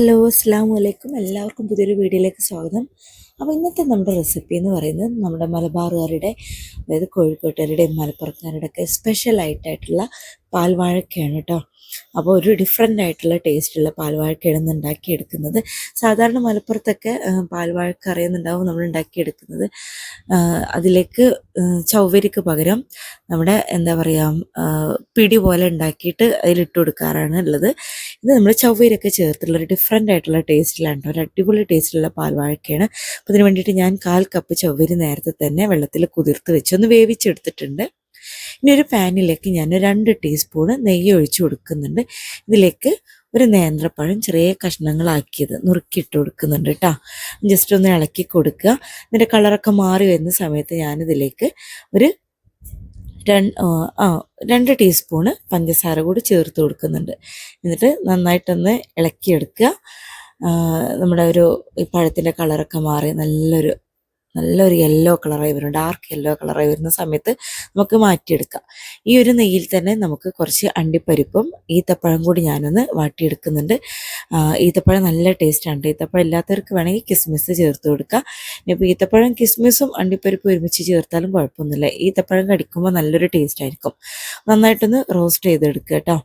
Hello അസ്സാം വലൈക്കും എല്ലാവർക്കും പുതിയൊരു വീഡിയോയിലേക്ക് സ്വാഗതം. അപ്പോൾ ഇന്നത്തെ നമ്മുടെ റെസിപ്പി എന്ന് പറയുന്നത് നമ്മുടെ മലബാറുകാരുടെ അതായത് കോഴിക്കോട്ടുകാരുടെയും സ്പെഷ്യൽ ആയിട്ടായിട്ടുള്ള പാൽവാഴക്കയാണ് കേട്ടോ അപ്പോൾ ഒരു ഡിഫറെന്റ് ആയിട്ടുള്ള ടേസ്റ്റുള്ള പാൽവാഴക്കയാണ് ഇന്ന് ഉണ്ടാക്കിയെടുക്കുന്നത്. സാധാരണ മലപ്പുറത്തൊക്കെ പാൽവാഴക്ക അറിയുന്നുണ്ടാവും നമ്മൾ ഉണ്ടാക്കിയെടുക്കുന്നത്. അതിലേക്ക് ചൗവരിക്ക് പകരം നമ്മുടെ എന്താ പറയുക പിടി പോലെ ഉണ്ടാക്കിയിട്ട് അതിലിട്ട് കൊടുക്കാറാണ് ഉള്ളത്. ഇത് നമ്മൾ ചൗവരിയൊക്കെ ചേർത്തുള്ള ഒരു ഡിഫറെന്റ് ആയിട്ടുള്ള ടേസ്റ്റിലാണ് ഒരു അടിപൊളി ടേസ്റ്റിലുള്ള പാൽവാഴക്കയാണ്. അപ്പോൾ ഇതിന് വേണ്ടിയിട്ട് ഞാൻ കാൽ കപ്പ് ചൊവ്വരി നേരത്തെ തന്നെ വെള്ളത്തിൽ കുതിർത്ത് വെച്ച് ഒന്ന് വേവിച്ചെടുത്തിട്ടുണ്ട്. ഇനി ഒരു പാനിലേക്ക് ഞാൻ രണ്ട് ടീസ്പൂണ് നെയ്യ് ഒഴിച്ച് കൊടുക്കുന്നുണ്ട്. ഇതിലേക്ക് ഒരു നേന്ത്രപ്പഴം ചെറിയ കഷ്ണങ്ങളാക്കിയത് നുറുക്കിയിട്ട് കൊടുക്കുന്നുണ്ട് കേട്ടോ. ജസ്റ്റ് ഒന്ന് ഇളക്കി കൊടുക്കുക. ഇതിന്റെ കളറൊക്കെ മാറി വരുന്ന സമയത്ത് ഞാനിതിലേക്ക് ഒരു രണ്ട് രണ്ട് ടീസ്പൂണ് പഞ്ചസാര കൂടി ചേർത്ത് കൊടുക്കുന്നുണ്ട്. എന്നിട്ട് നന്നായിട്ടൊന്ന് ഇളക്കിയെടുക്കുക. നമ്മുടെ ഒരു ഈ പഴത്തിന്റെ കളറൊക്കെ മാറി നല്ലൊരു നല്ലൊരു യെല്ലോ കളറായി വരും ഡാർക്ക് യെല്ലോ കളറായി വരുന്ന സമയത്ത് നമുക്ക് മാറ്റിയെടുക്കാം. ഈ ഒരു നെയ്യിൽ തന്നെ നമുക്ക് കുറച്ച് അണ്ടിപ്പരിപ്പും ഈത്തപ്പഴം കൂടി ഞാനൊന്ന് വാട്ടിയെടുക്കുന്നുണ്ട്. ഈത്തപ്പഴം നല്ല ടേസ്റ്റാണ് ഈത്തപ്പഴം ഇല്ലാത്തവർക്ക് വേണമെങ്കിൽ കിസ്മിസ് ചേർത്ത് കൊടുക്കുക ഇനിയിപ്പോൾ ഈത്തപ്പഴം കിസ്മിസും അണ്ടിപ്പരിപ്പും ഒരുമിച്ച് ചേർത്താലും കുഴപ്പമൊന്നുമില്ല. ഈത്തപ്പഴം കടിക്കുമ്പോൾ നല്ലൊരു ടേസ്റ്റ് ആയിരിക്കും. നന്നായിട്ടൊന്ന് റോസ്റ്റ് ചെയ്തെടുക്കുക കേട്ടോ.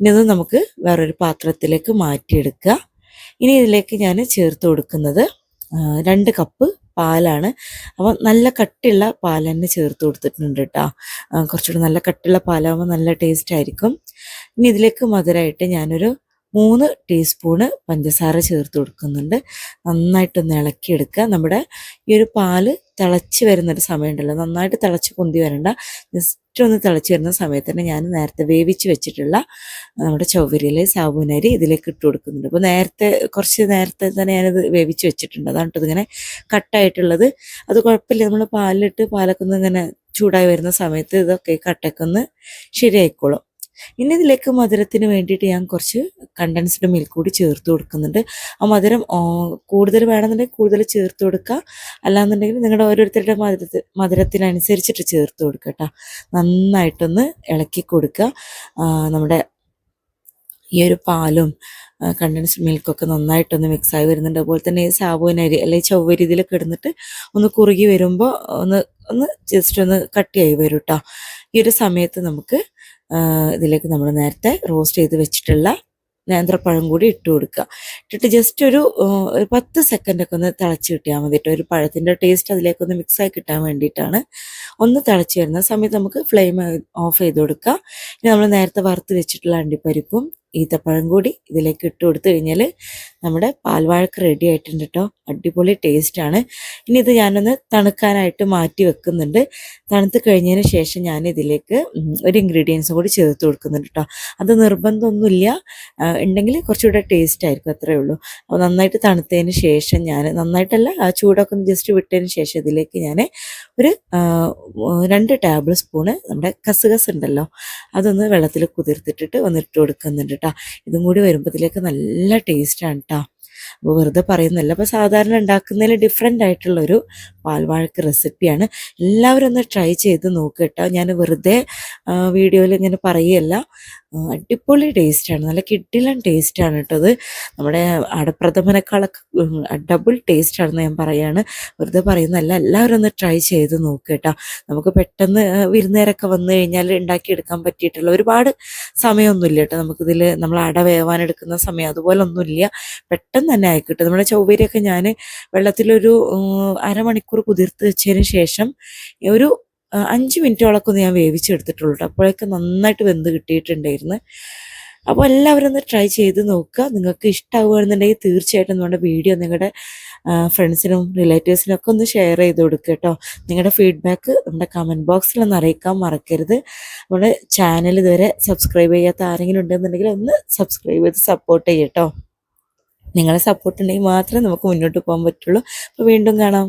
ഇനി ഇത് നമുക്ക് വേറൊരു പാത്രത്തിലേക്ക് മാറ്റിയെടുക്കുക. ഇനി ഇതിലേക്ക് ഞാൻ ചേർത്ത് കൊടുക്കുന്നത് രണ്ട് കപ്പ് പാലാണ്. അപ്പം നല്ല കട്ടിയുള്ള പാൽ തന്നെ ചേർത്ത് കൊടുത്തിട്ടുണ്ട് കേട്ടോ കുറച്ചുകൂടി നല്ല കട്ടിയുള്ള പാലാകുമ്പോൾ നല്ല ടേസ്റ്റ് ആയിരിക്കും. ഇനി ഇതിലേക്ക് മധുരമായിട്ട് ഞാനൊരു മൂന്ന് ടീസ്പൂണ് പഞ്ചസാര ചേർത്ത് കൊടുക്കുന്നുണ്ട്. നന്നായിട്ടൊന്ന് ഇളക്കിയെടുക്കുക. നമ്മുടെ ഈ ഒരു പാൽ തിളച്ച് വരുന്നൊരു സമയമുണ്ടല്ലോ. നന്നായിട്ട് തിളച്ച് പൊന്തി വരണ്ട. ജസ്റ്റ് ഒന്ന് തിളച്ച് വരുന്ന സമയത്ത് തന്നെ ഞാൻ നേരത്തെ വേവിച്ച് വെച്ചിട്ടുള്ള നമ്മുടെ ചൗവരിയിലെ സാബുനരി ഇതിലേക്ക് ഇട്ട് കൊടുക്കുന്നുണ്ട്. അപ്പോൾ നേരത്തെ കുറച്ച് നേരത്തെ തന്നെ ഞാനത് വേവിച്ച് വെച്ചിട്ടുണ്ട്. അതാണ് ഇങ്ങനെ കട്ടായിട്ടുള്ളത്. അത് കുഴപ്പമില്ല. നമ്മൾ പാലിലിട്ട് പാലൊക്കെ ഒന്ന് ഇങ്ങനെ ചൂടായി വരുന്ന സമയത്ത് ഇതൊക്കെ കട്ടക്കൊന്ന് ശരിയായിക്കോളും. ഇനി ഇതിലേക്ക് മധുരത്തിന് വേണ്ടിയിട്ട് ഞാൻ കുറച്ച് കണ്ടൻസ്ഡ് മിൽക്ക് കൂടി ചേർത്ത് കൊടുക്കുന്നുണ്ട്. ആ മധുരം കൂടുതൽ വേണമെന്നുണ്ടെങ്കിൽ കൂടുതൽ ചേർത്ത് കൊടുക്കുക അല്ലാന്നുണ്ടെങ്കിൽ നിങ്ങളുടെ ഓരോരുത്തരുടെ മധുരത്തി മധുരത്തിനനുസരിച്ചിട്ട് ചേർത്ത് കൊടുക്കുക കേട്ടോ. നന്നായിട്ടൊന്ന് ഇളക്കി കൊടുക്കുക. നമ്മുടെ ഈ ഒരു പാലും കണ്ടൻസ്ഡ് മിൽക്കൊക്കെ നന്നായിട്ടൊന്ന് മിക്സായി വരുന്നുണ്ട്. അതുപോലെ തന്നെ ഈ സാബുവിനരി അല്ലെങ്കിൽ ചൊവ്വരി ഇതിലൊക്കെ ഇടുന്നിട്ട് ഒന്ന് കുറുകി വരുമ്പോൾ ഒന്ന് ഒന്ന് ജസ്റ്റ് ഒന്ന് കട്ടിയായി വരും കേട്ടോ. ഈ ഒരു സമയത്ത് നമുക്ക് ഇതിലേക്ക് നമ്മൾ നേരത്തെ റോസ്റ്റ് ചെയ്ത് വെച്ചിട്ടുള്ള നേന്ത്രപ്പഴം കൂടി ഇട്ട് കൊടുക്കുക. ഇട്ടിട്ട് ജസ്റ്റ് ഒരു ഒരു പത്ത് സെക്കൻഡൊക്കെ ഒന്ന് തിളച്ച് കിട്ടിയാൽ മതി കേട്ടോ. ഒരു പഴത്തിന്റെ ടേസ്റ്റ് അതിലേക്കൊന്ന് മിക്സായി കിട്ടാൻ വേണ്ടിയിട്ടാണ് ഒന്ന് തിളച്ച് വരുന്ന സമയത്ത് നമുക്ക് ഫ്ലെയിം ഓഫ് ചെയ്ത് കൊടുക്കുക. ഇനി നമ്മൾ നേരത്തെ വറുത്ത് വെച്ചിട്ടുള്ള അണ്ടിപ്പരിപ്പും ഈത്തപ്പഴം കൂടി ഇതിലേക്ക് ഇട്ട് കൊടുത്തു കഴിഞ്ഞാൽ നമ്മുടെ പാൽവാഴക്ക് റെഡി ആയിട്ടുണ്ട് കേട്ടോ അടിപൊളി ടേസ്റ്റാണ് ഇനി ഇത് ഞാനൊന്ന് തണുക്കാനായിട്ട് മാറ്റി വെക്കുന്നുണ്ട്. തണുത്ത് കഴിഞ്ഞതിന് ശേഷം ഞാൻ ഇതിലേക്ക് ഒരു ഇൻഗ്രീഡിയൻസും കൂടി ചേർത്ത് കൊടുക്കുന്നുണ്ട് കേട്ടോ അത് നിർബന്ധമൊന്നുമില്ല. ഉണ്ടെങ്കിൽ കുറച്ചുകൂടെ ടേസ്റ്റ് ആയിരിക്കും അത്രേ ഉള്ളൂ. അപ്പോൾ നന്നായിട്ട് തണുത്തതിന് ശേഷം ഞാൻ നന്നായിട്ടല്ല ആ ചൂടൊക്കെ ഒന്ന് ജസ്റ്റ് വിട്ടതിന് ശേഷം ഇതിലേക്ക് ഞാൻ ഒരു രണ്ട് ടേബിൾ സ്പൂണ് നമ്മുടെ കസുകസ് ഉണ്ടല്ലോ അതൊന്ന് വെള്ളത്തിൽ കുതിർത്തിട്ടിട്ട് ഒന്നിട്ട് കൊടുക്കുന്നുണ്ട് കേട്ടോ ഇതും കൂടി വരുമ്പോഴത്തേക്ക് നല്ല ടേസ്റ്റാണ് കേട്ടോ അപ്പോൾ വെറുതെ പറയുന്നില്ല അപ്പോൾ സാധാരണ ഉണ്ടാക്കുന്നതിൽ ഡിഫറെന്റ് ആയിട്ടുള്ളൊരു പാൽവാഴക്ക് റെസിപ്പിയാണ്. എല്ലാവരും ഒന്ന് ട്രൈ ചെയ്ത് നോക്കുക ഞാൻ വെറുതെ വീഡിയോയിൽ ഇങ്ങനെ പറയുകയല്ല. അടിപൊളി ടേസ്റ്റാണ് നല്ല കിഡിലൻ ടേസ്റ്റാണ് കേട്ടോ അത്. നമ്മുടെ അടപ്രഥമനേക്കാളൊക്കെ ഡബിൾ ടേസ്റ്റാണെന്ന് ഞാൻ പറയാണ്. വെറുതെ പറയുന്നതല്ല. എല്ലാവരും ഒന്ന് ട്രൈ ചെയ്ത് നോക്കുക കേട്ടോ. നമുക്ക് പെട്ടെന്ന് വിരുന്നേരൊക്കെ വന്നു കഴിഞ്ഞാൽ ഉണ്ടാക്കിയെടുക്കാൻ പറ്റിയിട്ടുള്ള ഒരുപാട് സമയമൊന്നുമില്ല കേട്ടോ. നമുക്കിതിൽ നമ്മൾ അട വേവാനെടുക്കുന്ന സമയം അതുപോലെ ഒന്നുമില്ല പെട്ടെന്ന് തന്നെ ആയിക്കിട്ടും. നമ്മുടെ ചൊവ്വരിയൊക്കെ ഞാൻ വെള്ളത്തിലൊരു ഉം, അരമണിക്കൂർ കുതിർത്ത് വെച്ചതിന് ശേഷം ഒരു അഞ്ച് മിനിറ്റോളൊക്കെ ഒന്ന് ഞാൻ വേവിച്ചെടുത്തിട്ടുള്ളൂ കേട്ടോ അപ്പോഴൊക്കെ നന്നായിട്ട് വെന്ത് കിട്ടിയിട്ടുണ്ടായിരുന്നു. അപ്പോൾ എല്ലാവരും ഒന്ന് ട്രൈ ചെയ്ത് നോക്കുക. നിങ്ങൾക്ക് ഇഷ്ടമാവുകയാണെന്നുണ്ടെങ്കിൽ തീർച്ചയായിട്ടും നമ്മുടെ വീഡിയോ നിങ്ങളുടെ ഫ്രണ്ട്സിനും റിലേറ്റീവ്സിനും ഒക്കെ ഒന്ന് ഷെയർ ചെയ്ത് കൊടുക്കുക കേട്ടോ നിങ്ങളുടെ ഫീഡ്ബാക്ക് നമ്മുടെ കമന്റ് ബോക്സിൽ ഒന്ന് അറിയിക്കാൻ മറക്കരുത്. നമ്മുടെ ചാനൽ ഇതുവരെ സബ്സ്ക്രൈബ് ചെയ്യാത്ത ആരെങ്കിലും ഉണ്ടെന്നുണ്ടെങ്കിൽ ഒന്ന് സബ്സ്ക്രൈബ് ചെയ്ത് സപ്പോർട്ട് ചെയ്യട്ടോ നിങ്ങളെ സപ്പോർട്ട് ഉണ്ടെങ്കിൽ മാത്രമേ നമുക്ക് മുന്നോട്ട് പോകാൻ പറ്റുള്ളൂ. അപ്പോൾ വീണ്ടും കാണാം.